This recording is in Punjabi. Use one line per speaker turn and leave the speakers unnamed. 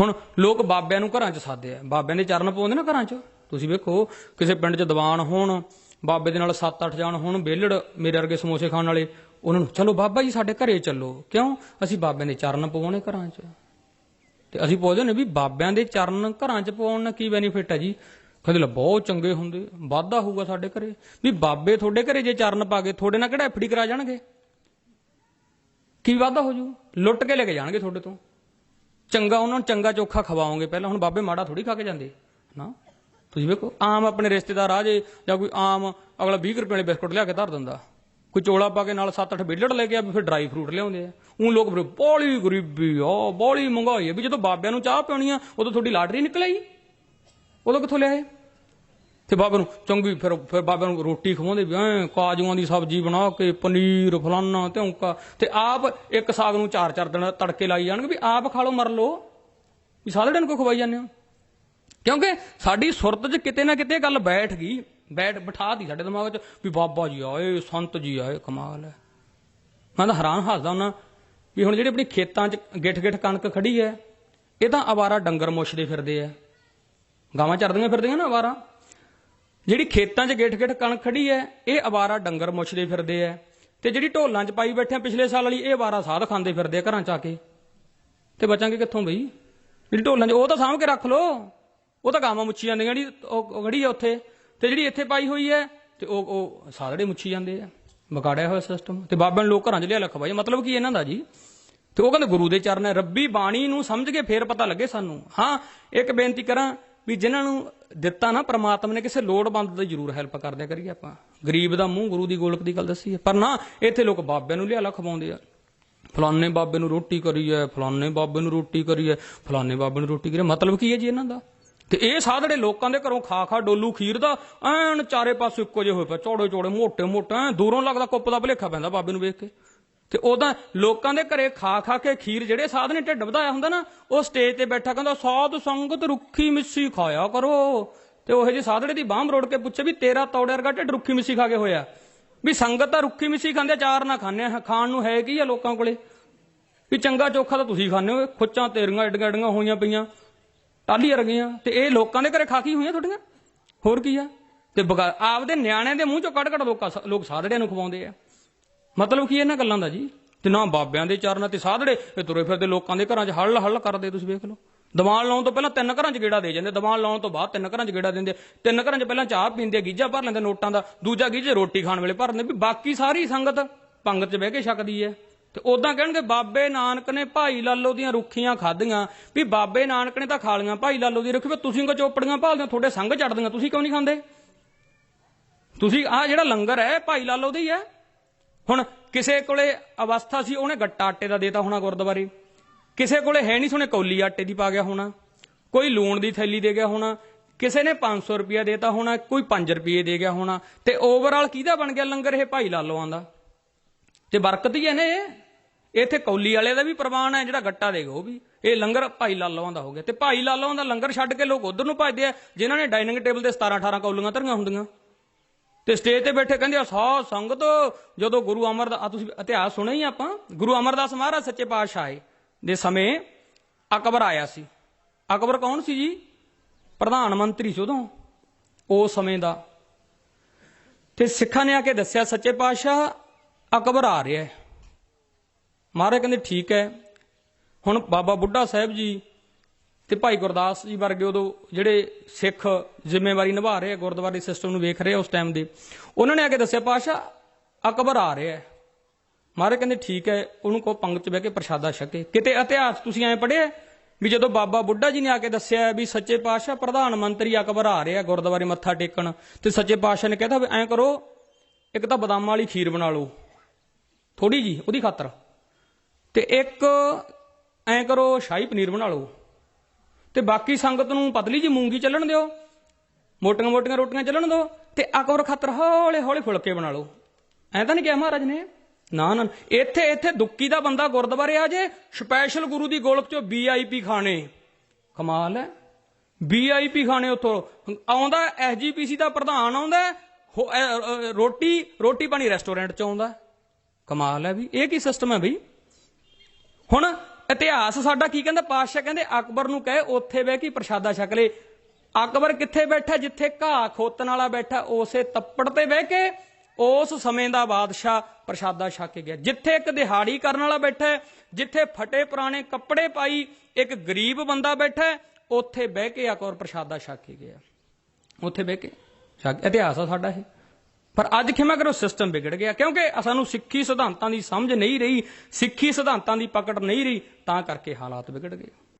ਹੁਣ ਲੋਕ ਬਾਬਿਆਂ ਨੂੰ ਘਰਾਂ 'ਚ ਸਾਦੇ ਆ। ਬਾਬਿਆਂ ਦੇ ਚਰਨ ਪਾਉਂਦੇ ਨਾ ਘਰਾਂ 'ਚ। ਤੁਸੀਂ ਵੇਖੋ, ਕਿਸੇ ਪਿੰਡ 'ਚ ਦੀਵਾਨ ਹੋਣ, ਬਾਬੇ ਦੇ ਨਾਲ 7-8 ਜਾਣ ਹੋਣ, ਬੇਲੜ ਮੇਰੇ ਵਰਗੇ ਸਮੋਸੇ ਖਾਣ ਵਾਲੇ, ਉਹਨਾਂ ਨੂੰ, ਚਲੋ ਬਾਬਾ ਜੀ, ਸਾਡੇ ਘਰੇ ਚੱਲੋ। ਕਿਉਂ? ਅਸੀਂ ਬਾਬਿਆਂ ਦੇ ਚਰਨ ਪਵਾਉਣੇ ਘਰਾਂ 'ਚ। ਤੇ ਅਸੀਂ ਪੁੱਛਦੇ ਨੇ ਵੀ ਬਾਬਿਆਂ ਦੇ ਚਰਨ ਘਰਾਂ 'ਚ ਪਵਾਉਣ ਨਾਲ ਕੀ ਬੈਨੀਫਿਟ ਹੈ ਜੀ? ਕਹਿੰਦੇ ਲੈ, ਬਹੁਤ ਚੰਗੇ ਹੁੰਦੇ। ਵਾਧਾ ਹੋਊਗਾ ਸਾਡੇ ਘਰੇ। ਵੀ ਬਾਬੇ ਤੁਹਾਡੇ ਘਰੇ ਜੇ ਚਰਨ ਪਾ ਕੇ ਤੁਹਾਡੇ ਨਾਲ ਕਿਹੜਾ ਐਫਡੀ ਕਰਾ ਜਾਣਗੇ? ਕੀ ਵਾਧਾ ਹੋ ਜੂ? ਲੁੱਟ ਕੇ ਲੈ ਕੇ ਜਾਣਗੇ ਤੁਹਾਡੇ ਤੋਂ। ਚੰਗਾ, ਉਹਨਾਂ ਨੂੰ ਚੰਗਾ ਚੋਖਾ ਖਵਾਓਗੇ। ਪਹਿਲਾਂ ਹੁਣ ਬਾਬੇ ਮਾੜਾ ਥੋੜੀ ਖਾ ਕੇ ਜਾਂਦੇ। ਨਾ? ਤੁਸੀਂ ਵੇਖੋ, ਆਮ ਆਪਣੇ ਰਿਸ਼ਤੇਦਾਰ ਆ ਜੇ, ਜਾਂ ਕੋਈ ਆਮ ਅਗਲਾ 20 ਰੁਪਏ ਵਾਲੇ ਬਿਸਕੁਟ ਲਿਆ ਕੇ ਧਰ ਦਿੰਦਾ। ਕੋਈ ਚੋਲਾ ਪਾ ਕੇ ਨਾਲ 7-8 ਬਿੱਲੜ ਲੈ ਕੇ ਆ ਫਿਰ ਡਰਾਈ ਫਰੂਟ ਲਿਆਉਂਦੇ ਆ। ਉਹ ਲੋਕ ਫਿਰ ਬੋਲੀ ਗਰੀਬੀ ਆ ਬੋਲੀ ਮਹਿੰਗਾਈ ਆ, ਵੀ ਜਦੋਂ ਬਾਬਿਆਂ ਨੂੰ ਚਾਹ ਪਿਉਣੀ ਆ, ਉਦੋਂ ਤੁਹਾਡੀ ਲਾਟਰੀ ਨਿਕਲ ਆਈ। ਉਦੋਂ ਕਿੱਥੋਂ ਲਿਆਏ? ਤੇ ਬਾਬੇ ਨੂੰ ਚੰਗੀ ਫਿਰ ਫਿਰ ਬਾਬੇ ਨੂੰ ਰੋਟੀ ਖਵਾਉਂਦੇ ਵੀ ਐ ਕਾਜੂਆਂ ਦੀ ਸਬਜ਼ੀ ਬਣਾ ਕੇ, ਪਨੀਰ, ਫਲਾਨਾ, ਧੌਂਕਾ ਤੇ ਆਪ ਇੱਕ ਸਾਗ ਨੂੰ ਚਾਰ ਚਾਰ ਦਿਨ ਤੜਕੇ ਲਾਈ ਜਾਣਗੇ ਵੀ ਆਪ ਖਾ ਲਓ, ਮਰ ਲਓ। ਵੀ ਸਾਰੇ ਦਿਨ ਕੋ ਖਵਾਈ ਜਾਂਦੇ ਹੋ? ਕਿਉਂਕਿ ਸਾਡੀ ਸੁਰਤ 'ਚ ਕਿਤੇ ਨਾ ਕਿਤੇ ਗੱਲ ਬੈਠ ਗਈ। ਬੈਠ ਬਿਠਾ ਦੀ ਸਾਡੇ ਦਿਮਾਗ 'ਚ ਵੀ ਬਾਬਾ ਜੀ ਆਏ, ਸੰਤ ਜੀ ਆਏ, ਕਮਾਲ ਹੈ। ਮੈਂ ਤਾਂ ਹੈਰਾਨ ਹੱਸਦਾ ਹੁੰਦਾ ਵੀ ਹੁਣ ਜਿਹੜੀ ਆਪਣੀ ਖੇਤਾਂ 'ਚ ਗਿੱਠ ਗਿੱਠ ਕਣਕ ਖੜੀ ਹੈ, ਇਹ ਤਾਂ ਆਵਾਰਾ ਡੰਗਰ ਮੁੱਛਦੇ ਫਿਰਦੇ ਆ। ਗਾਵਾਂ ਚਰਦੀਆਂ ਫਿਰਦੀਆਂ ਨਾ ਆਵਾਰਾ। ਜਿਹੜੀ ਖੇਤਾਂ 'ਚ ਗਿੱਠ ਗਿੱਠ ਕਣਕ ਖੜੀ ਹੈ ਇਹ ਅਵਾਰਾ ਡੰਗਰ ਮੁੱਛਦੇ ਫਿਰਦੇ ਆ ਤੇ ਜਿਹੜੀ ਢੋਲਾਂ 'ਚ ਪਾਈ ਬੈਠੇ ਆ ਪਿਛਲੇ ਸਾਲ ਵਾਲੀ, ਇਹ ਆਵਾਰਾ ਸਾਧ ਖਾਂਦੇ ਫਿਰਦੇ ਆ ਘਰਾਂ 'ਚ ਆ ਕੇ। ਤੇ ਬਚਾਂਗੇ ਕਿੱਥੋਂ ਬਈ? ਜਿਹੜੀ ਢੋਲਾਂ 'ਚ, ਉਹ ਤਾਂ ਸਾਂਭ ਕੇ ਰੱਖ ਲੋ ਉਹ ਤਾਂ ਗਾਵਾਂ ਮੁੱਛੀ ਜਾਂਦੀਆਂ ਜਿਹੜੀ, ਉਹ ਖੜੀ ਆ ਉੱਥੇ। ਤੇ ਜਿਹੜੀ ਇੱਥੇ ਪਾਈ ਹੋਈ ਹੈ ਤੇ ਉਹ ਉਹ ਸਾਧੜੇ ਮੁੱਛੀ ਜਾਂਦੇ ਆ। ਵਿਗਾੜਿਆ ਹੋਇਆ ਸਿਸਟਮ ਤੇ ਬਾਬਿਆਂ ਨੂੰ ਲੋਕ ਘਰਾਂ 'ਚ ਲਿਆ ਲਖ ਬਾਈ। ਮਤਲਬ ਕੀ ਇਹਨਾਂ ਦਾ ਜੀ? ਤੇ ਉਹ ਕਹਿੰਦੇ ਗੁਰੂ ਦੇ ਚਰਨ ਹੈ ਰੱਬੀ ਬਾਣੀ ਨੂੰ ਸਮਝ ਕੇ ਫੇਰ ਪਤਾ ਲੱਗੇ ਸਾਨੂੰ। ਹਾਂ, ਇੱਕ ਬੇਨਤੀ ਕਰਾਂ ਵੀ ਜਿਨ੍ਹਾਂ ਨੂੰ ਦਿੱਤਾ ਨਾ ਪ੍ਰਮਾਤਮਾ ਨੇ ਕਿਸੇ ਲੋੜਵੰਦ ਦੀ ਜ਼ਰੂਰ ਹੈਲਪ ਕਰਦੇ ਕਰੀਏ ਆਪਾਂ। ਗਰੀਬ ਦਾ ਮੂੰਹ ਗੁਰੂ ਦੀ ਗੋਲਕ ਦੀ ਗੱਲ ਦੱਸੀ ਹੈ। ਪਰ ਨਾ, ਇੱਥੇ ਲੋਕ ਬਾਬਿਆਂ ਨੂੰ ਲਿਆ ਲਖ ਖਵਾਉਂਦੇ ਆ। ਫਲਾਣੇ ਬਾਬੇ ਨੂੰ ਰੋਟੀ ਕਰੀ ਹੈ, ਫਲਾਣੇ ਬਾਬੇ ਨੂੰ ਰੋਟੀ ਕਰੀ ਹੈ, ਫਲਾਣੇ ਬਾਬੇ ਨੂੰ ਰੋਟੀ ਕਰੀ ਮਤਲਬ ਕੀ ਹੈ ਜੀ ਇਹਨਾਂ ਦਾ? ਤੇ ਇਹ ਸਾਧੜੇ ਲੋਕਾਂ ਦੇ ਘਰੋਂ ਖਾ ਖਾ ਡੋਲੂ ਖੀਰ ਦਾ, ਐਨ ਚਾਰੇ ਪਾਸੇ ਇੱਕੋ ਜਿਹੇ ਹੋਏ ਪਏ ਚੌੜੇ ਚੌੜੇ ਮੋਟੇ ਮੋਟੇ ਐਨ ਦੂਰੋਂ ਲੱਗਦਾ ਕੁੱਪ ਦਾ ਭਲੇਖਾ ਪੈਂਦਾ ਬਾਬੇ ਨੂੰ ਵੇਖ ਕੇ। ਤੇ ਉਹਦਾ ਲੋਕਾਂ ਦੇ ਘਰੇ ਖਾ ਖਾ ਕੇ ਖੀਰ ਜਿਹੜੇ ਸਾਧ ਨੇ ਢਿੱਡ ਵਧਾਇਆ ਹੁੰਦਾ ਨਾ, ਉਹ ਸਟੇਜ ਤੇ ਬੈਠਾ ਕਹਿੰਦਾ, ਸਾਧ ਸੰਗਤ ਰੁੱਖੀ ਮਿੱਸੀ ਖਾਇਆ ਕਰੋ। ਤੇ ਉਹ ਜਿਹੇ ਸਾਧੜੇ ਦੀ ਬਾਹ ਮਰੋੜ ਕੇ ਪੁੱਛੇ ਵੀ ਤੇਰਾ ਤੌੜੇ ਵਰਗਾ ਢਿੱਡ ਰੁੱਖੀ ਮਿੱਸੀ ਖਾ ਕੇ ਹੋਇਆ। ਵੀ ਸੰਗਤ ਤਾਂ ਰੁੱਖੀ ਮਿੱਸੀ ਖਾਂਦੇ, ਚਾਰ ਨਾ ਖਾਂਦੇ ਆ ਖਾਣ ਨੂੰ ਹੈ ਕੀ ਆ ਲੋਕਾਂ ਕੋਲੇ? ਵੀ ਚੰਗਾ ਚੋਖਾ ਤਾਂ ਤੁਸੀਂ ਖਾਂਦੇ ਹੋ ਖੁੱਚਾਂ ਤੇਰੀਆਂ ਏਡੀਆਂ ਏਡੀਆਂ ਹੋਈਆਂ ਪਈਆਂ ਟਾਲੀ ਰਗੀਆਂ, ਤੇ ਇਹ ਲੋਕਾਂ ਦੇ ਘਰੇ ਖਾ ਕੀ ਹੋਈਆਂ ਤੁਹਾਡੀਆਂ? ਹੋਰ ਕੀ ਆ? ਤੇ ਬਗਾ- ਆਪਦੇ ਨਿਆਣਿਆਂ ਦੇ ਮੂੰਹ ਚੋਂ ਕੱਢ ਕੱਢ ਲੋਕਾਂ ਲੋਕ ਸਾਧੜਿਆਂ ਨੂੰ ਖਵਾਉਂਦੇ ਆ। ਮਤਲਬ ਕੀ ਇਹਨਾਂ ਗੱਲਾਂ ਦਾ ਜੀ? ਤੇ ਨਾ ਬਾਬਿਆਂ ਦੇ ਚਰਨ ਤੇ ਸਾਧੜੇ, ਇਹ ਤੁਰੇ ਫਿਰਦੇ ਲੋਕਾਂ ਦੇ ਘਰਾਂ 'ਚ, ਹੱਲ ਹੱਲ ਕਰਦੇ ਤੁਸੀਂ ਵੇਖ ਲਓ। ਦੀਵਾਨ ਲਾਉਣ ਤੋਂ ਪਹਿਲਾਂ ਤਿੰਨ ਘਰਾਂ 'ਚ ਗੇੜਾ ਦੇ ਜਾਂਦੇ, ਦੀਵਾਨ ਲਾਉਣ ਤੋਂ ਬਾਅਦ ਤਿੰਨ ਘਰਾਂ 'ਚ ਗੇੜਾ ਦਿੰਦੇ। ਤਿੰਨ ਘਰਾਂ 'ਚ ਪਹਿਲਾਂ ਚਾਹ ਪੀਂਦੇ ਗੀਜਾ ਭਰ ਲੈਂਦੇ ਨੋਟਾਂ ਦਾ, ਦੂਜਾ ਗੀਜੇ ਰੋਟੀ ਖਾਣ ਵੇਲੇ ਭਰਦੇ ਵੀ ਬਾਕੀ ਸਾਰੀ ਸੰਗਤ ਪੰਗਤ 'ਚ ਬਹਿ ਕੇ ਛਕਦੀ ਹੈ। ਤੇ ਉਦਾਂ ਕਹਿਣਗੇ, ਬਾਬੇ ਨਾਨਕ ਨੇ ਭਾਈ ਲਾਲੋ ਦੀਆਂ ਰੁੱਖੀਆਂ ਖਾਧੀਆਂ। ਵੀ ਬਾਬੇ ਨਾਨਕ ਨੇ ਤਾਂ ਖਾ ਲੀਆਂ, ਭਾਈ ਲਾਲੋ ਦੀ ਰੁੱਖੀ ਵੀ ਤੁਸੀਂ ਕੋ ਚੋਪੜੀਆਂ ਭਾਲਦੇ ਹੋ, ਤੁਹਾਡੇ ਸੰਗ ਚੜਦੀਆਂ ਤੁਸੀਂ ਕਿਉਂ ਨਹੀਂ ਖਾਂਦੇ? ਤੁਸੀਂ ਆਹ ਜਿਹੜਾ ਲੰਗਰ ਹੈ ਭਾਈ ਲਾਲੋ ਦੀ ਹੈ। ਹੁਣ ਕਿਸੇ ਕੋਲੇ ਅਵਸਥਾ ਸੀ, ਉਹਨੇ ਗੱਟਾ ਆਟੇ ਦਾ ਦੇਤਾ ਹੋਣਾ ਗੁਰਦੁਆਰੇ। ਕਿਸੇ ਕੋਲੇ ਹੈ ਨਹੀਂ ਸੁਣੇ ਕੌਲੀ ਆਟੇ ਦੀ ਪਾ ਗਿਆ ਹੋਣਾ। ਕੋਈ ਲੂਣ ਦੀ ਥੈਲੀ ਦੇ ਗਿਆ ਹੋਣਾ। ਕਿਸੇ ਨੇ 500 ਰੁਪਇਆ ਦੇਤਾ ਹੋਣਾ, ਕੋਈ 5 ਰੁਪਏ ਦੇ ਗਿਆ ਹੋਣਾ। ਤੇ ਓਵਰਆਲ ਕਿਹਦਾ ਬਣ ਗਿਆ ਲੰਗਰ ਇਹ ਭਾਈ ਲਾਲੋਆਂ ਦਾ? ਤੇ ਬਰਕਤ ਹੀ ਹੈ ਨੇ ਇਹ। ਇੱਥੇ ਕੌਲੀ ਵਾਲੇ ਦਾ ਵੀ ਪ੍ਰਵਾਨ ਹੈ, ਜਿਹੜਾ ਗੱਟਾ ਦੇਗਾ ਉਹ ਵੀ। ਇਹ ਲੰਗਰ ਭਾਈ ਲਾਲੋਆਂ ਦਾ ਹੋ ਗਿਆ। ਤੇ ਭਾਈ ਲਾਲੋਆਂ ਦਾ ਲੰਗਰ ਛੱਡ ਕੇ ਲੋਕ ਉਧਰ ਨੂੰ ਭੱਜਦੇ ਆ, ਜਿਨ੍ਹਾਂ ਨੇ ਡਾਈਨਿੰਗ ਟੇਬਲ ਤੇ 17 18 ਕੌਲੀਆਂ ਧਰੀਆਂ ਹੁੰਦੀਆਂ। ਤੇ ਸਟੇਜ ਤੇ ਬੈਠੇ ਕਹਿੰਦੇ ਆ, ਸੌ ਸੰਗਤ, ਜਦੋਂ ਗੁਰੂ ਅਮਰਦਾਸ ਆ ਤੁਸੀਂ ਇਤਿਹਾਸ ਸੁਣਿਆ ਹੀ ਆਪਾਂ। ਗੁਰੂ ਅਮਰਦਾਸ ਮਹਾਰਾਜ ਸੱਚੇ ਪਾਤਸ਼ਾਹ ਆਏ ਦੇ ਸਮੇਂ ਅਕਬਰ ਆਇਆ ਸੀ। ਅਕਬਰ ਕੌਣ ਸੀ ਜੀ? ਪ੍ਰਧਾਨ ਮੰਤਰੀ ਸੀ ਉਦੋਂ ਉਸ ਸਮੇਂ ਦਾ। ਤੇ ਸਿੱਖਾਂ ਨੇ ਆ ਕੇ ਦੱਸਿਆ, ਸੱਚੇ ਪਾਤਸ਼ਾਹ, ਅਕਬਰ ਆ ਰਿਹਾ ਹੈ। ਮਹਾਰਾਜ ਕਹਿੰਦੇ, ਠੀਕ ਹੈ। ਹੁਣ ਬਾਬਾ ਬੁੱਢਾ ਸਾਹਿਬ ਜੀ ਤੇ ਭਾਈ ਗੁਰਦਾਸ ਜੀ ਵਰਗੇ ਉਦੋਂ ਜਿਹੜੇ ਸਿੱਖ ਜ਼ਿੰਮੇਵਾਰੀ ਨਿਭਾ ਰਹੇ ਆ, ਗੁਰਦੁਆਰੇ ਸਿਸਟਮ ਨੂੰ ਵੇਖ ਰਹੇ ਆ ਉਸ ਟਾਈਮ ਦੇ, ਉਹਨਾਂ ਨੇ ਆ ਕੇ ਦੱਸਿਆ ਪਾਸ਼ਾ ਅਕਬਰ ਆ ਰਿਹਾ ਹੈ। ਮਹਾਰਾਜ ਕਹਿੰਦੇ, ਠੀਕ ਹੈ। ਉਹਨੂੰ ਕੋ ਪੰਗਤ ਚ ਬਹਿ ਕੇ ਪ੍ਰਸ਼ਾਦਾ ਛਕੇ। ਕਿਤੇ ਇਤਿਹਾਸ ਤੁਸੀਂ ਐਂ ਪੜ੍ਹਿਆ ਵੀ ਜਦੋਂ ਬਾਬਾ ਬੁੱਢਾ ਜੀ ਨੇ ਆ ਕੇ ਦੱਸਿਆ ਵੀ ਸੱਚੇ ਪਾਤਸ਼ਾਹ ਪ੍ਰਧਾਨ ਮੰਤਰੀ ਅਕਬਰ ਆ ਰਿਹਾ, ਗੁਰਦੁਆਰੇ ਮੱਥਾ ਟੇਕਣ, ਤੇ ਸੱਚੇ ਪਾਤਸ਼ਾਹ ਨੇ ਕਹਿਤਾ ਵੀ ਐਂ ਕਰੋ, ਇੱਕ ਤਾਂ ਬਦਾਮਾਂ ਵਾਲੀ ਖੀਰ ਬਣਾ ਲਓ। ਥੋੜੀ ਜੀ ਉਹਦੀ ਖਾਤਰ। ਤੇ ਇੱਕ ਐਂ ਕਰੋ, ਸ਼ਾਹੀ ਪਨੀਰ ਬਣਾ ਲਓ। ਤੇ ਬਾਕੀ ਸੰਗਤ ਨੂੰ ਪਤਲੀ ਜੀ ਮੂੰਗੀ ਚੱਲਣ ਦਿਓ। ਮੋਟੀਆਂ ਮੋਟੀਆਂ ਰੋਟੀਆਂ ਚੱਲਣ ਦਿਓ ਤੇ ਅਕਬਰ ਖਾਤਰ ਹੌਲੇ ਹੌਲੇ ਫੁਲਕੇ ਬਣਾ ਲਓ। ਐਂ ਤਾਂ ਨਹੀਂ ਕਿਹਾ ਮਹਾਰਾਜ ਨੇ? ਨਾ ਨਾ ਇੱਥੇ ਇੱਥੇ ਦੁੱਕੀ ਦਾ ਬੰਦਾ ਗੁਰਦੁਆਰੇ ਆ ਜੇ, ਸਪੈਸ਼ਲ ਗੁਰੂ ਦੀ ਗੋਲਕ ਚੋਂ ਵੀਆਈਪੀ ਖਾਣੇ। ਕਮਾਲ ਹੈ। ਵੀਆਈਪੀ ਖਾਣੇ ਉੱਥੋਂ। ਆਉਂਦਾ ਐਸਜੀਪੀਸੀ ਦਾ ਪ੍ਰਧਾਨ ਆਉਂਦਾ ਰੋਟੀ ਰੋਟੀ ਪਾਣੀ ਰੈਸਟੋਰੈਂਟ ਚ ਆਉਂਦਾ। ਕਮਾਲ ਹੈ ਵੀ। ਇਹ ਕੀ ਸਿਸਟਮ ਹੈ ਬਈ? ਹੁਣ ਇਤਿਹਾਸ ਸਾਡਾ ਕੀ ਕਹਿੰਦਾ? ਪਾਤਸ਼ਾਹ ਕਹਿੰਦੇ, ਅਕਬਰ ਨੂੰ ਕਹੇ, ਉੱਥੇ ਬਹਿ ਕੇ ਪ੍ਰਸ਼ਾਦਾ ਛਕ ਲੈ। ਅਕਬਰ ਕਿੱਥੇ ਬੈਠਾ? ਜਿੱਥੇ ਘਾਹ ਖੋਤਣ ਵਾਲਾ ਬੈਠਾ, ਉਸੇ ਤੱਪੜ ਤੇ ਬਹਿ ਕੇ ਉਸ ਸਮੇਂ ਦਾ ਬਾਦਸ਼ਾਹ ਪ੍ਰਸ਼ਾਦਾ ਛਕ ਕੇ ਗਿਆ। ਜਿੱਥੇ ਇੱਕ ਦਿਹਾੜੀ ਕਰਨ ਵਾਲਾ ਬੈਠਾ, ਜਿੱਥੇ ਫਟੇ ਪੁਰਾਣੇ ਕੱਪੜੇ ਪਾਈ ਇੱਕ ਗਰੀਬ ਬੰਦਾ ਬੈਠਾ, ਉੱਥੇ ਬਹਿ ਕੇ ਅਕਬਰ ਪ੍ਰਸ਼ਾਦਾ ਛਕ ਕੇ ਗਿਆ। ਉੱਥੇ ਬਹਿ ਕੇ ਛਕ ਇਤਿਹਾਸ ਆ ਸਾਡਾ ਇਹ। ਪਰ ਅੱਜ ਕਿਵੇਂ ਕਰੋ ਸਿਸਟਮ ਵਿਗੜ ਗਿਆ? ਕਿਉਂਕਿ ਸਾਨੂੰ ਸਿੱਖੀ ਸਿਧਾਂਤਾਂ ਦੀ ਸਮਝ ਨਹੀਂ ਰਹੀ, ਸਿੱਖੀ ਸਿਧਾਂਤਾਂ ਦੀ ਪਕੜ ਨਹੀਂ ਰਹੀ, ਤਾਂ ਕਰਕੇ ਹਾਲਾਤ ਵਿਗੜ ਗਏ।